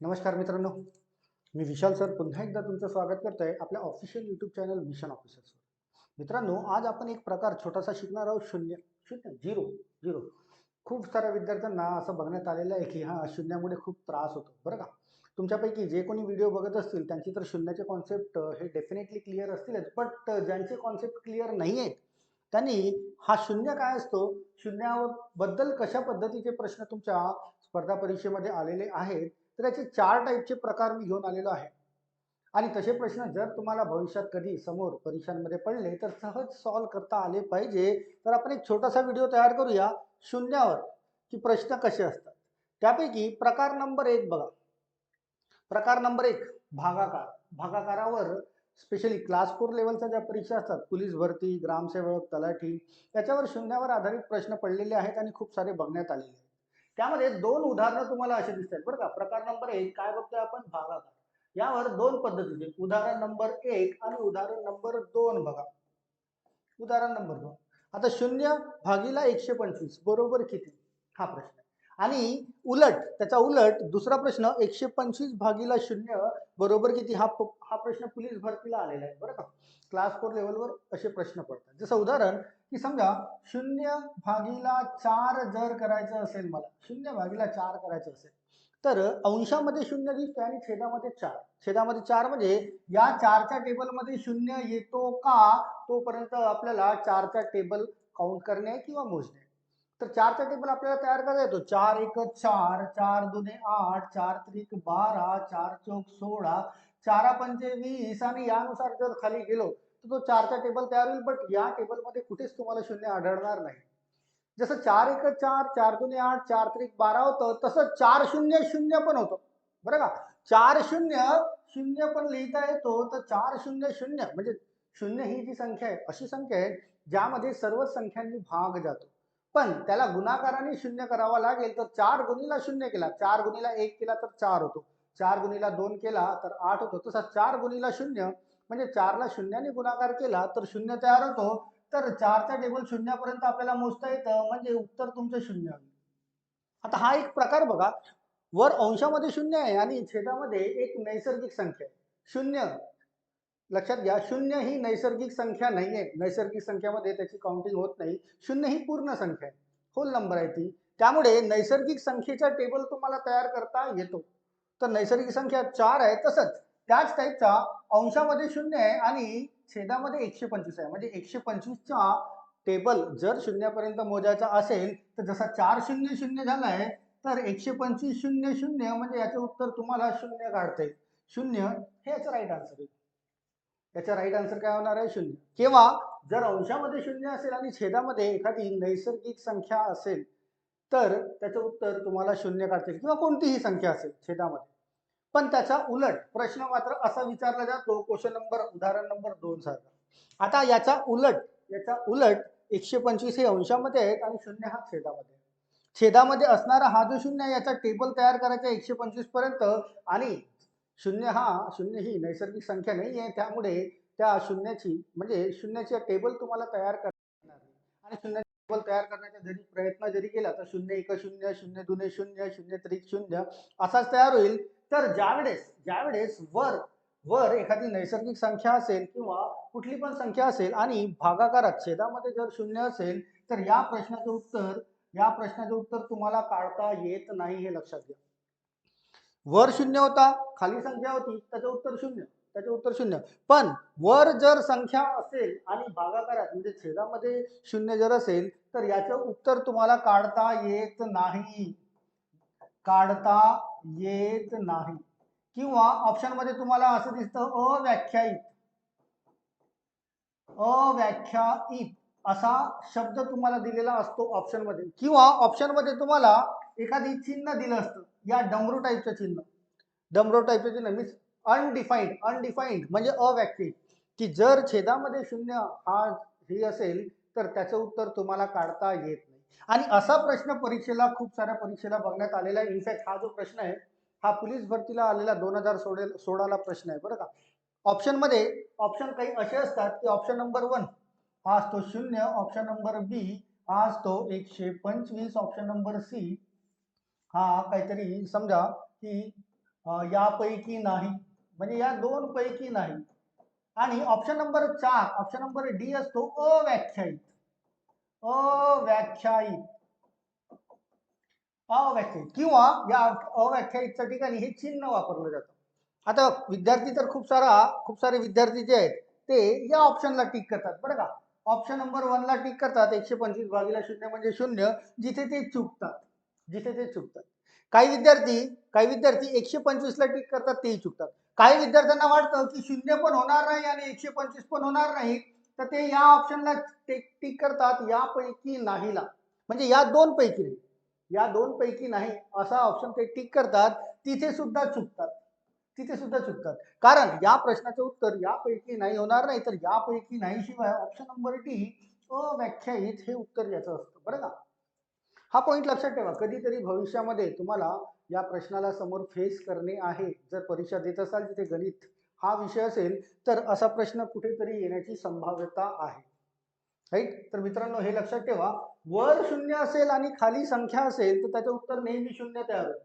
नमस्कार मित्रांनो. मी विशाल सर पुन्हा एकदा तुमचं स्वागत करतो आहे आपल्या ऑफिशियल यूट्यूब चॅनल मिशन ऑफिसर्सवर मित्रांनो आज आपण एक प्रकार छोटासा शिकणार आहोत. शून्य शून्य झिरो झिरो. खूप साऱ्या विद्यार्थ्यांना असं बघण्यात आलेलं आहे की हा शून्यामुळे खूप त्रास होतो. बरं का? तुमच्यापैकी जे कोणी व्हिडिओ बघत असतील त्यांची तर शून्याचे कॉन्सेप्ट हे डेफिनेटली क्लिअर असतीलच. बट ज्यांचे कॉन्सेप्ट क्लिअर नाही आहेत त्यांनी हा शून्य काय असतो? शून्याबद्दल कशा पद्धतीचे प्रश्न तुमच्या स्पर्धा परीक्षेमध्ये आलेले आहेत? तर याचे चार टाईपचे प्रकार मी घेऊन आलेलो आहे. आणि तसे प्रश्न जर तुम्हाला भविष्यात कधी समोर परीक्षांमध्ये पडले तर सहज सॉल्व करता आले पाहिजे. तर आपण एक छोटासा व्हिडिओ तयार करूया. शून्यावर की प्रश्न कसे असतात. त्यापैकी प्रकार नंबर एक बघा. प्रकार नंबर एक भागाकार. भागाकारावर स्पेशली क्लास फोर लेवलच्या ज्या परीक्षा असतात पोलीस भरती ग्रामसेवक तलाठी याच्यावर शून्यावर आधारित प्रश्न पडलेले आहेत आणि खूप सारे बघण्यात आलेले आहेत. त्यामध्ये दोन उदाहरणं तुम्हाला असे दिसतात बरं का. प्रकार नंबर एक काय बघतोय आपण? भागाकार. यावर दोन पद्धतीचे उदाहरण नंबर एक आणि उदाहरण नंबर दोन बघा. उदाहरण नंबर दोन. आता शून्य भागीला एकशे पंचवीस बरोबर किती? हा प्रश्न. आणि उलट त्याचा उलट दुसरा प्रश्न एकशे पंचवीस भागीला शून्य बरोबर किती? हा हा प्रश्न पोलीस भरतीला आलेला आहे बरं का? क्लास फोर लेवलवर असे प्रश्न पडतात. जसं उदाहरण की समजा शून्य भागीला चार जर करायचं असेल मला शून्य भागीला चार करायचं असेल तर अंशामध्ये शून्य दिसतोय आणि छेदामध्ये चार. छेदामध्ये चार म्हणजे या चारच्या टेबलमध्ये शून्य येतो का? तोपर्यंत आपल्याला चारचा टेबल काउंट करणे किंवा मोजणे. तर चारचा टेबल आपल्याला तयार करता येतो चार एक चार चार दोन्ही आठ, चार त्रिक बारा, चार चौक सोळा, चारा पंचे वीस आणि यानुसार जर खाली गेलो, तर तो चारचा टेबल तयार होईल. बट या टेबलमध्ये कुठेच तुम्हाला शून्य आढळणार नाही. जसं चार एक चार चार दोन्ही आठ, चार त्रिक बारा होतं, तसं चार शून्य शून्य पण होतं. बरं का? चार शून्य शून्य पण लिहिता चार शून्य शून्य शून्य ही जी संख्या आहे, अशी संख्या आहे ज्यामध्ये सर्व संख्यांनी भाग जातो. पण त्याला गुणाकाराने शून्य करावा लागेल तर चार गुणीला शून्य केला. चार गुणीला एक केला तर चार होतो. चार गुणीला दोन केला तर आठ होतो. तसा चार गुणीला शून्य म्हणजे चारला शून्याने गुणाकार केला तर शून्य तयार होतो. तर चारचा टेबल शून्यापर्यंत आपल्याला मोजता येतं म्हणजे उत्तर तुमचं शून्य. आता हा एक प्रकार बघा. वर अंशामध्ये शून्य आहे आणि छेदामध्ये एक नैसर्गिक संख्या आहे. शून्य. लक्षात घ्या शून्य ही नैसर्गिक संख्या नाही आहे नैसर्गिक संख्यामध्ये त्याची काउंटिंग होत नाही. शून्य ही पूर्ण संख्या आहे. होल नंबर आहे ती. त्यामुळे नैसर्गिक संख्येचा टेबल तुम्हाला तयार करता येतो. तर नैसर्गिक संख्या चार आहे तसंच. त्याच टाईपचा अंशामध्ये शून्य आहे आणि छेदामध्ये एकशे पंचवीस आहे. म्हणजे एकशे पंचवीसचा टेबल जर शून्यापर्यंत मोजायचा असेल तर जसा चार शून्य शून्य झाला आहे तर एकशे पंचवीस शून्य शून्य म्हणजे याचं उत्तर तुम्हाला शून्य काढता येईल. शून्य हे याचं राईट आन्सर आहे. याचा राईट आन्सर काय होणार आहे? शून्य. किंवा जर अंशामध्ये शून्य असेल आणि छेदामध्ये एखादी नैसर्गिक संख्या असेल तर त्याचं उत्तर तुम्हाला शून्य काढता येईल किंवा कोणतीही संख्या असेल छेदामध्ये. पण त्याचा उलट प्रश्न मात्र असा विचारला जातो क्वेश्चन नंबर उदाहरण नंबर दोन सारखा. आता याचा उलट याचा उलट एकशे पंचवीस हे अंशामध्ये आहेत आणि शून्य हा छेदामध्ये आहे. छेदामध्ये असणारा हा जो शून्य याचा टेबल तयार करायचा एकशे पंचवीसपर्यंत आणि शून्य हा शून्य ही नैसर्गिक संख्या नाही आहे. त्यामुळे त्या शून्याची म्हणजे शून्याचे टेबल तुम्हाला तयार करणार नाही. आणि शून्य टेबल तयार करण्याचा जरी प्रयत्न जरी केला तर शून्य एक शून्य शून्य दोन शून्य शून्य त्रिक शून्य असाच तयार होईल. तर ज्यावेळेस ज्यावेळेस वर वर एखादी नैसर्गिक संख्या असेल किंवा कुठली पण संख्या असेल आणि भागाकारात छेदामध्ये जर शून्य असेल तर या प्रश्नाचं उत्तर या प्रश्नाचं उत्तर तुम्हाला काढता येत नाही हे लक्षात घ्या. वर शून्य होता खाली संख्या होती त्याचं उत्तर शून्य त्याचे उत्तर शून्य. पण वर जर संख्या असेल आणि भागाकारात म्हणजे छेदामध्ये शून्य जर असेल तर याचं उत्तर तुम्हाला काढता येत नाही. काढता येत नाही. किंवा ऑप्शनमध्ये तुम्हाला असं दिसतं अव्याख्यायित. अव्याख्यायित. असा शब्द तुम्हाला दिलेला असतो ऑप्शनमध्ये किंवा ऑप्शनमध्ये तुम्हाला एखादी चिन्ह दिलं असतं. या डमरू टाईपचं चिन्ह. डमरू टाईपचं चिन्ह मीन्स अनडिफाईंड अनडिफाईंड म्हणजे अव्याख्यित की जर छेदामध्ये शून्य हा हे असेल तर त्याचं उत्तर तुम्हाला काढता येत नाही. आणि असा प्रश्न परीक्षेला खूप साऱ्या परीक्षेला बघण्यात आलेला आहे. इनफॅक्ट हा जो प्रश्न आहे हा पोलीस भरतीला आलेला दोन हजार सोळे सोळाला प्रश्न आहे. बरं का? ऑप्शनमध्ये ऑप्शन काही असे असतात की ऑप्शन नंबर वन हा असतो शून्य ऑप्शन नंबर बी हा असतो एकशे पंचवीस ऑप्शन नंबर सी हा काहीतरी समजा की यापैकी नाही. म्हणजे या दोन पैकी नाही. आणि ऑप्शन नंबर चार ऑप्शन नंबर डी असतो अव्याख्यायित. अव्याख्यायित. अव्याख्यायित. किंवा या अव्याख्यायितच्या ठिकाणी हे चिन्ह वापरलं जातं. आता विद्यार्थी तर खूप सारा खूप सारे विद्यार्थी जे आहेत ते या ऑप्शनला टिक करतात. बरं का? ऑप्शन नंबर वनला टिक करतात. एकशे पंचवीस भागीला शून्य म्हणजे शून्य. जिथे ते चुकतात. जिथे ते चुकतात. काही विद्यार्थी काही विद्यार्थी एकशे पंचवीसला टिक करतात तेही चुकतात. काही विद्यार्थ्यांना वाटतं की शून्य पण होणार नाही आणि एकशे पंचवीस पण होणार नाही तर ते या ऑप्शनला टिक करतात यापैकी नाहीला म्हणजे या दोन पैकी नाही. या दोन पैकी नाही असा ऑप्शन ते टिक करतात तिथे सुद्धा चुकतात. तिथे सुद्धा चुकतात. कारण या प्रश्नाचं उत्तर यापैकी नाही होणार नाही तर यापैकी नाही शिवाय ऑप्शन नंबर डी अव्याख्यायित हे उत्तर याचं असतं. बरं का? हा पॉईंट लक्षात ठेवा. कधीतरी भविष्यामध्ये तुम्हाला या प्रश्नाला समोर फेस करणे आहे. जर परीक्षा देत असाल तिथे गणित हा विषय असेल तर असा प्रश्न कुठेतरी येण्याची संभाव्यता आहे. राईट तर मित्रांनो हे लक्षात ठेवा. वर शून्य असेल आणि खाली संख्या असेल तर त्याचं उत्तर नेहमी शून्य तयार होईल.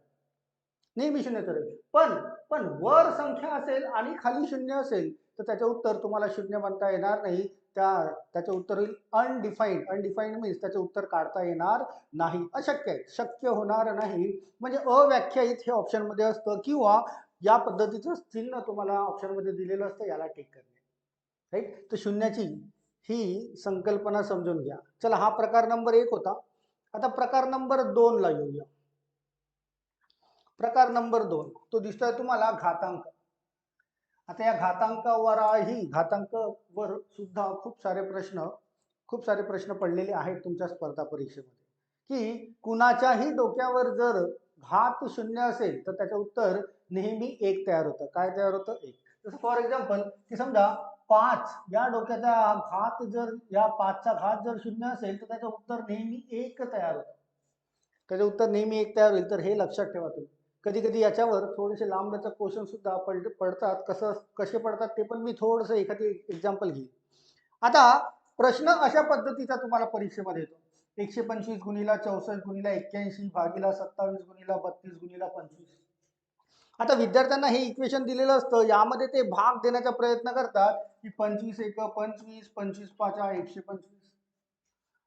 नेहमी शून्य तयार होईल. पण पण वर संख्या असेल आणि खाली शून्य असेल तर त्याचं उत्तर तुम्हाला शून्य म्हणता येणार नाही. त्या त्याचं उत्तर होईल अनडिफाईंड अनडिफाईंड मीन्स त्याचं उत्तर काढता येणार नाही. अशक्य आहे. शक्य होणार नाही. म्हणजे अव्याख्यायित हे ऑप्शनमध्ये असतं किंवा या पद्धतीचं चिन्ह तुम्हाला ऑप्शनमध्ये दिलेलं असतं याला टेक करणे. राईट तर शून्याची ही संकल्पना समजून घ्या. चला हा प्रकार नंबर एक होता. आता प्रकार नंबर दोनला येऊया. प्रकार नंबर दोन. तो दिसतोय तुम्हाला घातांक. आता या घातांकावरही घातांकावर सुद्धा खूप सारे प्रश्न खूप सारे प्रश्न पडलेले आहेत तुमच्या स्पर्धा परीक्षेमध्ये. की कुणाच्याही डोक्यावर जर घात शून्य असेल तर त्याचं उत्तर नेहमी एक तयार होतं. काय तयार होतं? एक. जसं फॉर एक्झाम्पल की समजा पाच या डोक्याचा घात जर या पाचचा घात जर शून्य असेल तर त्याचं उत्तर नेहमी एक तयार होतं. त्याचं उत्तर नेहमी एक तयार होईल. तर हे लक्षात ठेवा तुम्ही. कधी कधी याच्यावर थोडेसे लांबचं क्वेश्चन सुद्धा पड पडतात. कसं कसे पडतात ते पण मी थोडंसं एखादी एक्झाम्पल घेईन. आता प्रश्न अशा पद्धतीचा तुम्हाला परीक्षेमध्ये येतो. एकशे पंचवीस गुणीला चौसष्ट गुणीला एक्क्याऐंशी भागीला सत्तावीस गुणीला बत्तीस गुणीला पंचवीस. आता विद्यार्थ्यांना हे इक्वेशन दिलेलं असतं. यामध्ये ते भाग देण्याचा प्रयत्न करतात की पंचवीस एक पंचवीस पंचवीस पाच एकशे पंचवीस.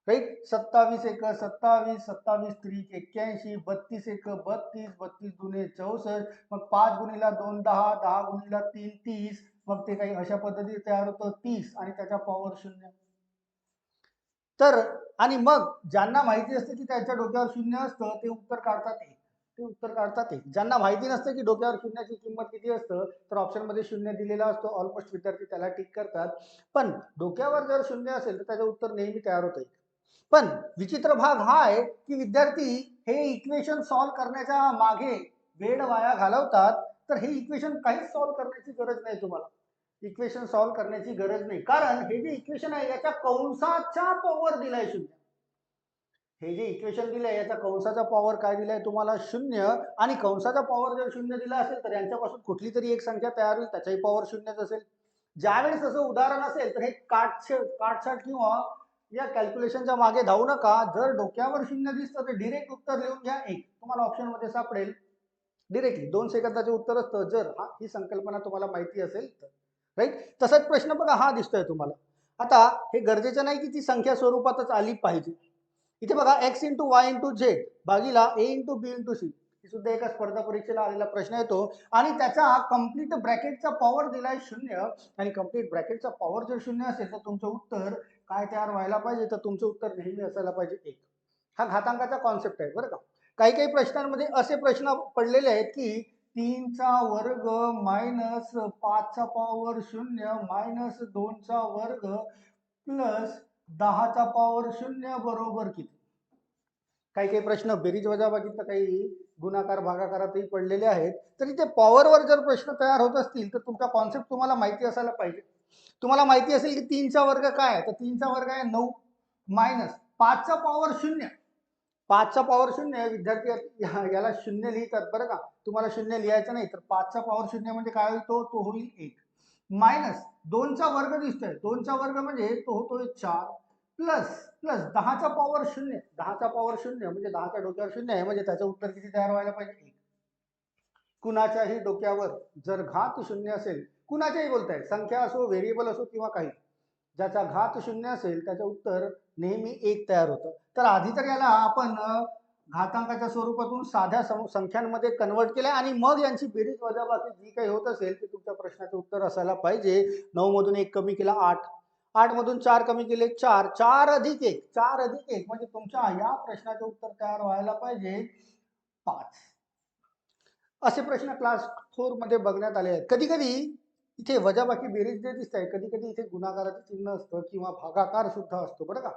राईट सत्तावीस एक सत्तावीस सत्तावीस त्रिक एक्क्याऐंशी बत्तीस एक बत्तीस बत्तीस दुने चौसष्ट मग पाच गुणीला दोन दहा दहा गुणीला तीन तीस मग ते काही अशा पद्धतीने तयार होतं तीस आणि त्याचा पॉवर शून्य. तर आणि मग ज्यांना माहिती असते की त्यांच्या डोक्यावर शून्य असतं ते उत्तर काढतात एक ते उत्तर काढतात एक ज्यांना माहिती नसतं की डोक्यावर शून्याची किंमत किती असतं तर ऑप्शनमध्ये शून्य दिलेला असतो. ऑलमोस्ट विद्यार्थी त्याला टिक करतात. पण डोक्यावर जर शून्य असेल तर त्याचं उत्तर नेहमी तयार होतं पण विचित्र भाग हा आहे की विद्यार्थी हे इक्वेशन सॉल्व्ह करण्याच्या मागे वेळ वाया घालवतात तर हे इक्वेशन काहीच सॉल्व्ह करण्याची गरज नाही तुम्हाला. इक्वेशन सॉल्व्ह करण्याची गरज नाही. कारण हे जे इक्वेशन आहे याच्या कंसाच्या पॉवर दिलाय शून्य. हे जे इक्वेशन दिलंय याचा कंसाचा पॉवर काय दिलाय तुम्हाला? शून्य. आणि कंसाचा पॉवर जर शून्य दिला असेल तर यांच्यापासून कुठली तरी एक संख्या तयार होईल त्याचाही पॉवर शून्यच असेल. ज्यावेळेस असं उदाहरण असेल तर हे काटछ काटछाट किंवा या कॅल्क्युलेशनच्या मागे धावू नका. जर डोक्यावर शून्य दिसतं तर डिरेक्ट उत्तर लिहून घ्या एक. तुम्हाला ऑप्शनमध्ये सापडेल. डिरेक्टली दोन सेकंदाचे उत्तर असतं. जर हा ही संकल्पना तुम्हाला माहिती असेल तर. राईट तसाच प्रश्न बघा हा दिसतोय तुम्हाला. आता हे गरजेचं नाही की ती संख्या स्वरूपातच आली पाहिजे. इथे बघा X into Y into Z भागीला A into B into C ही सुद्धा एका स्पर्धा परीक्षेला आलेला प्रश्न येतो. आणि त्याचा कंप्लीट ब्रॅकेटचा पॉवर दिलाय शून्य. आणि कंप्लीट ब्रॅकेटचा पॉवर जर शून्य असेल तर तुमचं उत्तर काय तयार व्हायला पाहिजे तर तुमचं उत्तर नेहमी असायला पाहिजे एक. हा घातांकाचा कॉन्सेप्ट आहे बरं का? काही काही प्रश्नांमध्ये असे प्रश्न पडलेले आहेत की तीनचा वर्ग मायनस पाचचा पॉवर शून्य मायनस दोनचा वर्ग प्लस दहाचा पॉवर शून्य बरोबर किती? काही काही प्रश्न बेरीज वजाबाकीत काही गुणाकार भागाकारातही पडलेले आहेत. तरी ते पॉवरवर जर प्रश्न तयार होत असतील तर तुमचा कॉन्सेप्ट तुम्हाला माहिती असायला पाहिजे. तुम्हाला माहिती असेल की तीनचा वर्ग काय आहे? तर तीनचा वर्ग आहे नऊ मायनस पाचचा पॉवर शून्य. पाचचा पॉवर शून्य विद्यार्थी याला शून्य लिहितात बरं का. तुम्हाला शून्य लिहायचं नाही तर पाचचा पॉवर शून्य म्हणजे काय होतो तो होईल एक. मायनस दोनचा वर्ग दिसतोय. दोनचा वर्ग म्हणजे तो होतोय चार प्लस प्लस दहाचा पॉवर शून्य. दहाचा पॉवर शून्य म्हणजे दहाच्या डोक्यावर शून्य आहे म्हणजे त्याचं उत्तर किती तयार व्हायला पाहिजे? एक. कुणाच्याही डोक्यावर जर घात शून्य असेल कुणाच्याही बोलताय संख्या असो व्हेरिएबल असो किंवा काही. ज्याचा घात शून्य असेल त्याचं उत्तर नेहमी एक तयार होतं. तर आधी तर याला आपण घातांकाच्या स्वरूपातून साध्या सं- संख्यांमध्ये कन्वर्ट केलं आणि मग यांची बेरीज वजाबाकी जी काही होत असेल ते तुमच्या प्रश्नाचं उत्तर असायला पाहिजे. नऊ मधून एक कमी केला आठ. आठ मधून चार कमी केले चार. चार अधिक एक. चार अधिक एक म्हणजे तुमच्या या प्रश्नाचं उत्तर तयार व्हायला पाहिजे पाच. असे प्रश्न क्लास फोरमध्ये बघण्यात आले आहेत. कधी कधी इथे वजाबाकी बेरीज जे दिसत आहे कधी कधी इथे गुणाकाराचं चिन्ह असतं किंवा भागाकार सुद्धा असतो बरं का?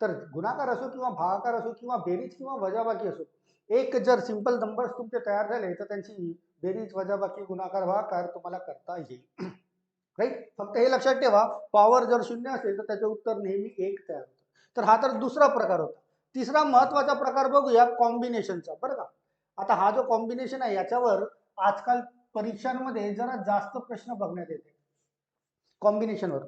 तर गुणाकार असो किंवा भागाकार असो किंवा बेरीज किंवा वजाबाकी असो एक जर सिंपल नंबर्स तुमचे तयार झाले तर त्यांची बेरीज वजाबाकी गुणाकार भागाकार तुम्हाला करता येईल. राईट फक्त हे लक्षात ठेवा पॉवर जर शून्य असेल तर त्याचे उत्तर नेहमी एक तयार होतं. तर हा तर दुसरा प्रकार होता. तिसरा महत्त्वाचा प्रकार बघूया कॉम्बिनेशनचा बरं का? आता हा जो कॉम्बिनेशन आहे याच्यावर आजकाल परीक्षांमध्ये जरा जास्त प्रश्न बघण्यात येते. कॉम्बिनेशनवर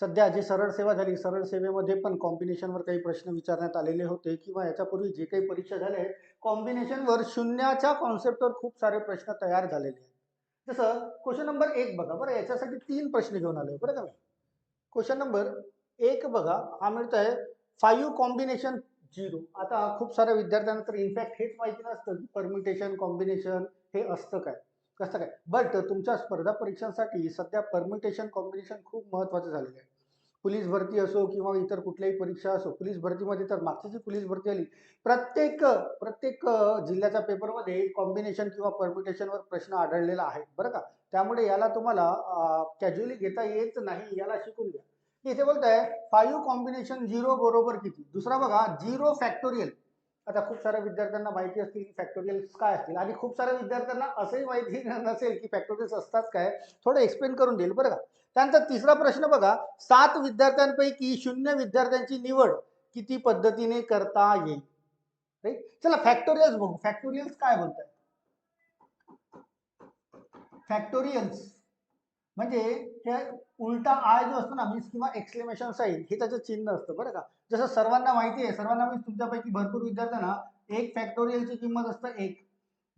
सध्या जी सरळ सेवा झाली सरळ सेवेमध्ये पण कॉम्बिनेशनवर काही प्रश्न विचारण्यात आलेले होते किंवा याच्यापूर्वी जे काही परीक्षा झाल्या आहेत कॉम्बिनेशनवर शून्याच्या कॉन्सेप्टवर खूप सारे प्रश्न तयार झालेले आहेत. जसं क्वेश्चन नंबर एक बघा. बरं याच्यासाठी तीन प्रश्न घेऊन आले बरं का? मी क्वेश्चन नंबर एक बघा. हा मिळतो आहे फाईव्ह कॉम्बिनेशन झिरो आता खूप साऱ्या विद्यार्थ्यांना तर इनफॅक्ट हेच माहिती नसतं की परमिटेशन कॉम्बिनेशन हे असतं काय. कसं काय? बट तुमच्या स्पर्धा परीक्षांसाठी सध्या परमिटेशन कॉम्बिनेशन खूप महत्त्वाचं झालेलं आहे. पोलीस भरती असो किंवा इतर कुठल्याही परीक्षा असो पोलीस भरतीमध्ये तर मागची जी पोलीस भरती आली प्रत्येक प्रत्येक जिल्ह्याच्या पेपरमध्ये कॉम्बिनेशन किंवा परमिटेशनवर प्रश्न आढळलेला आहे. बरं का? त्यामुळे याला तुम्हाला कॅज्युअली घेता येत नाही याला शिकून घ्या. इथे बोलताय फाईव्ह कॉम्बिनेशन झिरो बरोबर किती? दुसरा बघा झिरो फॅक्टोरियल आता खूप साऱ्या विद्यार्थ्यांना माहिती असतील की फॅक्टोरियल्स काय असतील. आणि खूप साऱ्या विद्यार्थ्यांना असंही माहिती नसेल की फॅक्टोरियल्स असतात काय. थोडं एक्सप्लेन करून देईल बरं का. त्यानंतर तिसरा प्रश्न बघा. सात विद्यार्थ्यांपैकी शून्य विद्यार्थ्यांची निवड किती पद्धतीने करता येईल? राईट चला फॅक्टोरियल्स बघू. फॅक्टोरियल्स काय बोलताय फॅक्टोरियल्स म्हणजे हे उलटा आय जो असतो ना मीन्स किंवा एक्सक्लेमेशन साईन हे त्याचं चिन्ह असतं बरं का? जसं सर्वांना माहिती आहे सर्वांना मीन्स तुमच्यापैकी भरपूर विद्यार्थ्यांना एक फॅक्टोरियलची किंमत असतं एक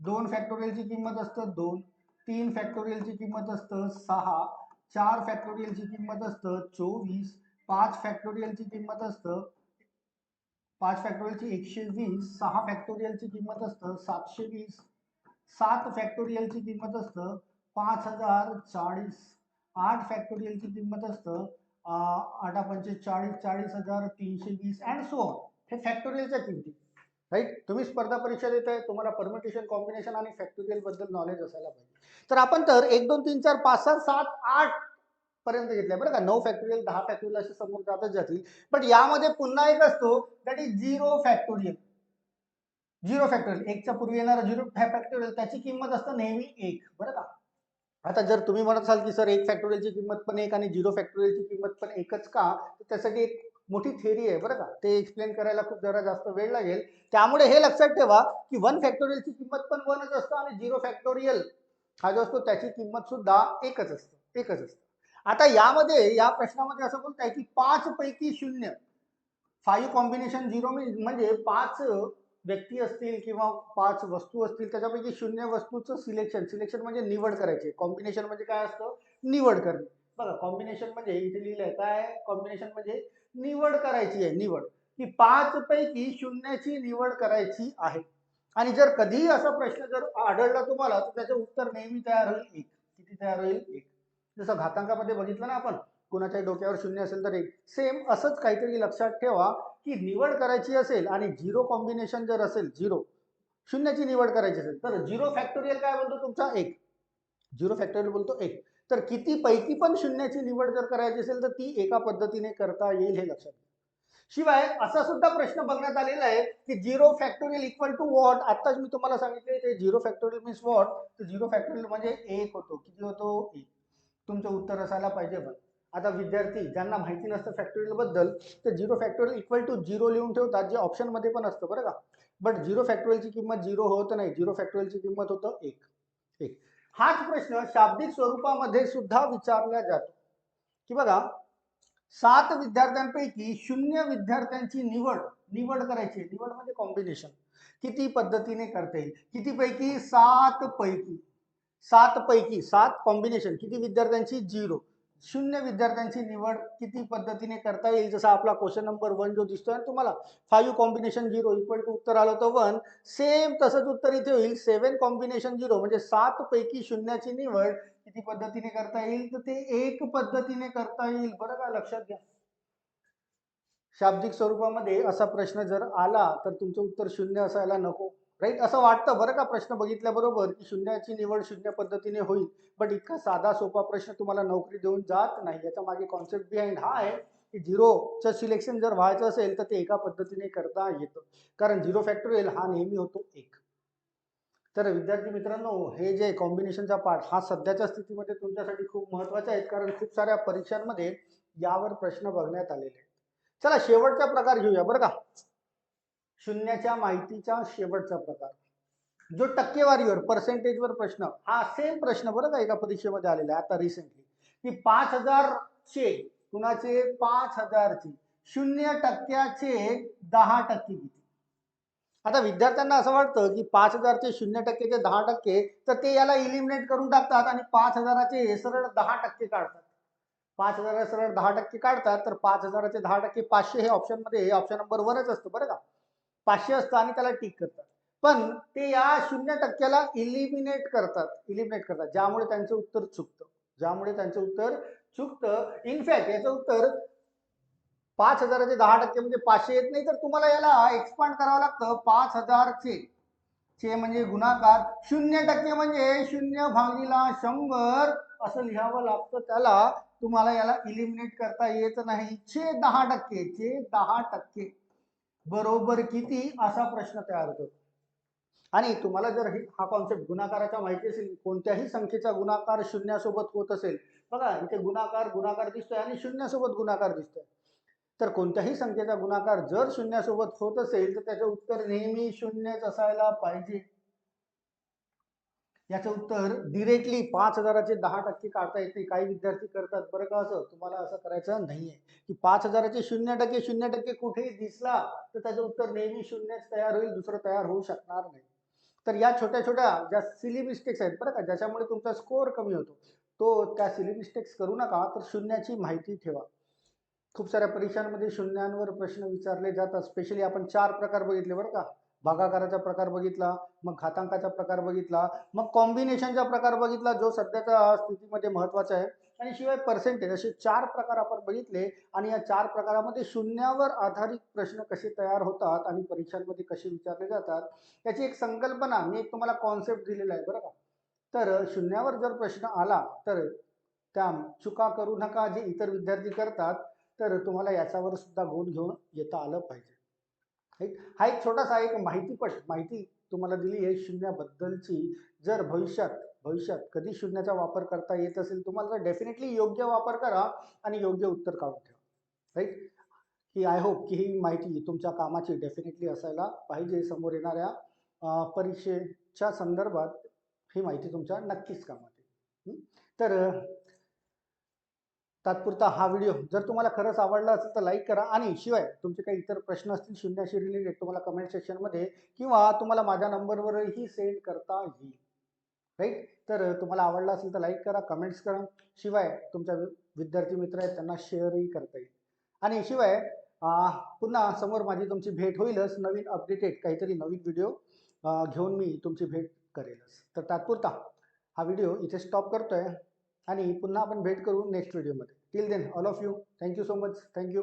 दोन फॅक्टोरियलची किंमत असतं दोन तीन फॅक्टोरियलची किंमत असतं सहा चार फॅक्टोरियलची किंमत असतं चोवीस पाच फॅक्टोरियलची किंमत असतं पाच फॅक्टोरियलची एकशे वीस सहा फॅक्टोरियलची किंमत असतं सातशे वीस सात फॅक्टोरियलची किंमत असतं पाच हजार चाळीस. आठ फॅक्टोरियलची किंमत असतं आठ आठा पंचे चाळीस चाळीस हजार तीनशे वीस अँड सो हे फॅक्टोरियलच्या किमती. राईट? तुम्ही स्पर्धा परीक्षा देत आहे तुम्हाला परमिटेशन कॉम्बिनेशन आणि फॅक्टोरियलबद्दल नॉलेज असायला पाहिजे. तर आपण तर एक दोन तीन चार पाच सहा सात आठ पर्यंत घेतलंय बरं का. नऊ फॅक्टोरियल दहा फॅक्टोरियल असे समोर जातच जातील. पण यामध्ये पुन्हा एक असतो that is zero factorial zero factorial एकच्या पूर्वी येणारा झिरो फॅक्टोरियल त्याची किंमत असतं नेहमी एक. बरं का? आता जर तुम्ही म्हणत असाल की सर एक फॅक्टोरियलची किंमत पण एक आणि झिरो फॅक्टोरियलची किंमत पण एकच का? तर त्यासाठी एक मोठी थेरी आहे बरं का? ते एक्सप्लेन करायला खूप जरा जास्त वेळ लागेल. त्यामुळे हे लक्षात ठेवा की वन फॅक्टोरियलची किंमत पण वनच असतं आणि झिरो फॅक्टोरियल हा जो असतो त्याची किंमत सुद्धा एकच असतं एकच असतं. आता यामध्ये या प्रश्नामध्ये असं बोलत आहे की पाच पैकी शून्य. फाईव्ह कॉम्बिनेशन झिरो म्हणजे पाच व्यक्ती असतील किंवा पाच वस्तू असतील त्याच्यापैकी शून्य वस्तूचं सिलेक्शन सिलेक्शन म्हणजे निवड करायची. कॉम्बिनेशन म्हणजे काय असतं? निवड करणे. बघा कॉम्बिनेशन म्हणजे इथे आहे? काय कॉम्बिनेशन म्हणजे निवड करायची आहे निवड. की पाच पैकी शून्याची निवड करायची आहे. आणि जर कधीही असा प्रश्न जर आढळला तुम्हाला तर त्याचं उत्तर नेहमी तयार होईल एक. किती तयार होईल? एक. जसं घातांकामध्ये बघितलं ना आपण कुणाच्या डोक्यावर शून्य असेल तर एक. सेम असंच काहीतरी लक्षात ठेवा. की निवड करायची असेल आणि झिरो कॉम्बिनेशन जर असेल झिरो शून्याची निवड करायची असेल तर झिरो फॅक्टोरियल काय बोलतो तुमचा? एक. झिरो फॅक्टोरियल बोलतो एक. तर किती पैकी पण शून्याची निवड जर करायची असेल तर ती एका पद्धतीने करता येईल हे लक्षात घ्या. शिवाय असा सुद्धा प्रश्न बघण्यात आलेला आहे की zero factorial equal to what आताच मी तुम्हाला सांगितले ते झिरो फॅक्टोरियल मीन्स वॉट तर झिरो फॅक्टोरियल म्हणजे एक होतो. किती होतो? एक. तुमचं उत्तर असायला पाहिजे बघ आता विद्यार्थी ज्यांना माहिती नसतं फॅक्टोरियलबद्दल तर zero factorial equal to zero लिहून ठेवतात जे ऑप्शनमध्ये पण असतं बरं का. बट झिरो फॅक्टोरियलची किंमत झिरो होत नाही झिरो फॅक्टोरियलची किंमत होतं एक. एक. हाच प्रश्न शाब्दिक स्वरूपामध्ये सुद्धा विचारला जातो. की बघा सात विद्यार्थ्यांपैकी शून्य विद्यार्थ्यांची निवड निवड करायची निवड म्हणजे कॉम्बिनेशन किती पद्धतीने करता येईल? किती पैकी सात पैकी. सात पैकी सात कॉम्बिनेशन किती विद्यार्थ्यांची? झिरो शून्य विद्यार्थ्यांची निवड किती पद्धतीने करता येईल? जसा आपला क्वेश्चन नंबर वन जो दिसतोय आणि तुम्हाला five combination zero equal to उत्तर आलं तर वन सेम तसंच उत्तर इथे होईल. सेवन कॉम्बिनेशन झिरो म्हणजे सात पैकी शून्याची निवड किती पद्धतीने करता येईल? तर ते एक पद्धतीने करता येईल. बरं का? लक्षात घ्या. शाब्दिक स्वरूपामध्ये असा प्रश्न जर आला तर तुमचं उत्तर शून्य असायला नको. राईट असं वाटतं बरं का प्रश्न बघितल्याबरोबर की शून्याची निवड शून्य पद्धतीने होईल. बट इतका साधा सोपा प्रश्न तुम्हाला नोकरी देऊन जात नाही. याच्या मागे कॉन्सेप्ट बिहाइंड हा आहे की झिरोचं सिलेक्शन जर व्हायचं असेल तर ते एका पद्धतीने करता येतं. कारण झिरो फॅक्टोरियल हा नेहमी होतो एक. तर विद्यार्थी मित्रांनो हे जे कॉम्बिनेशनचा पार्ट हा सध्याच्या स्थितीमध्ये तुमच्यासाठी खूप महत्त्वाचा आहे. कारण खूप साऱ्या परीक्षांमध्ये यावर प्रश्न बघण्यात आलेले आहेत. चला शेवटचा प्रकार घेऊया बरं का? शून्याच्या माहितीचा शेवटचा प्रकार. जो टक्केवारीवर पर्सेंटेजवर प्रश्न हा सेम प्रश्न बरं का एका परीक्षेमध्ये आलेला आहे आता रिसेंटली की पाच हजारचे कुणाचे? पाच हजारचे. शून्य टक्क्याचे दहा टक्के किती? आता विद्यार्थ्यांना असं वाटतं की पाच हजारचे शून्य टक्केचे दहा टक्के तर ते याला इलिमिनेट करून टाकतात आणि पाच हजाराचे सरळ दहा टक्के काढतात. पाच हजार सरळ दहा टक्के काढतात तर पाच हजाराचे दहा टक्के पाचशे हे ऑप्शनमध्ये ऑप्शन नंबर वरच असतं बरं का. पाचशे असतं आणि त्याला टिक करतात. पण ते या शून्य टक्क्याला इलिमिनेट करतात. इलिमिनेट करतात. ज्यामुळे त्यांचं उत्तर चुकतं. ज्यामुळे त्यांचं उत्तर चुकतं. इनफॅक्ट याचं उत्तर पाच हजाराचे दहा टक्के म्हणजे पाचशे येत नाही तर तुम्हाला याला एक्सपांड करावं लागतं. पाच हजारचे. चे म्हणजे गुणाकार. शून्य टक्के म्हणजे शून्य भागीला शंभर असं लिहावं लागतं. त्याला तुम्हाला याला इलिमिनेट करता येत नाही. छे दहा टक्के. चे दहा टक्के. बरोबर किती असा प्रश्न तयार होतो. आणि तुम्हाला जर हा कॉन्सेप्ट गुणाकाराचा माहिती असेल कोणत्याही संख्येचा गुणाकार शून्यासोबत होत असेल बघा इथे गुणाकार गुणाकार दिसतोय आणि शून्यासोबत गुणाकार दिसतोय. तर कोणत्याही संख्येचा गुणाकार जर शून्यासोबत होत असेल तर त्याचं उत्तर नेहमी शून्यच असायला पाहिजे. याचं उत्तर डिरेक्टली पाच हजाराचे दहा टक्के काढता येत. नाही काही विद्यार्थी करतात बरं का असं? तुम्हाला असं करायचं नाहीये. की पाच हजाराचे शून्य टक्के शून्य टक्के कुठेही दिसला तर त्याचं उत्तर नेहमी शून्यच तयार होईल दुसरं तयार होऊ शकणार नाही. तर या छोट्या छोट्या ज्या सिली मिस्टेक्स आहेत बरं का ज्याच्यामुळे तुमचा स्कोअर कमी होतो तो त्या सिली मिस्टेक्स करू नका तर शून्याची माहिती ठेवा. खूप साऱ्या परीक्षांमध्ये शून्यांवर प्रश्न विचारले जातात स्पेशली आपण चार प्रकार बघितले बरं का. भागाकाराचा प्रकार बघितला मग घातांकाचा प्रकार बघितला मग कॉम्बिनेशनचा प्रकार बघितला जो सध्याच्या स्थितीमध्ये महत्त्वाचा आहे. आणि शिवाय पर्सेंटेज असे चार प्रकार आपण बघितले आणि या चार प्रकारामध्ये शून्यावर आधारित प्रश्न कसे तयार होतात आणि परीक्षांमध्ये कसे विचारले जातात याची एक संकल्पना मी एक तुम्हाला कॉन्सेप्ट दिलेला आहे बरं का? तर शून्यावर जर प्रश्न आला तर त्या चुका करू नका जे इतर विद्यार्थी करतात तर तुम्हाला याच्यावर सुद्धा गुण घेऊन येता आलं पाहिजे. एक हा एक छोटासा एक माहितीपट माहिती तुम्हाला दिली आहे शून्याबद्दलची. जर भविष्यात भविष्यात कधी शून्याचा वापर करता येत असेल तुम्हाला तर डेफिनेटली योग्य वापर करा आणि योग्य उत्तर काढून ठेवा. राईट की आय होप की ही माहिती तुमच्या कामाची डेफिनेटली असायला पाहिजे. समोर येणाऱ्या परीक्षेच्या संदर्भात ही माहिती तुमच्या नक्कीच कामात येईल. तर तात्पुरता हा व्हिडिओ. जर तुम्हाला खरंच आवडला असेल तर लाईक करा आणि शिवाय तुमचे काही इतर प्रश्न असतील शून्याशी रिलेटेड तुम्हाला कमेंट सेक्शनमध्ये किंवा तुम्हाला माझ्या नंबरवरही सेंड करता येईल. राईट तर तुम्हाला आवडला असेल तर लाईक करा कमेंट्स करा. शिवाय तुमच्या वि- विद्यार्थी मित्र आहेत त्यांना शेअरही करता येईल. आणि शिवाय पुन्हा समोर माझी तुमची भेट होईलच. नवीन अपडेटेड काहीतरी नवीन व्हिडिओ घेऊन मी तुमची भेट करेलच. तर तात्पुरता हा व्हिडिओ इथे स्टॉप करतोय. आणि पुन्हा आपण भेट करू नेक्स्ट व्हिडिओमध्ये. Till then all of you thank you so much thank you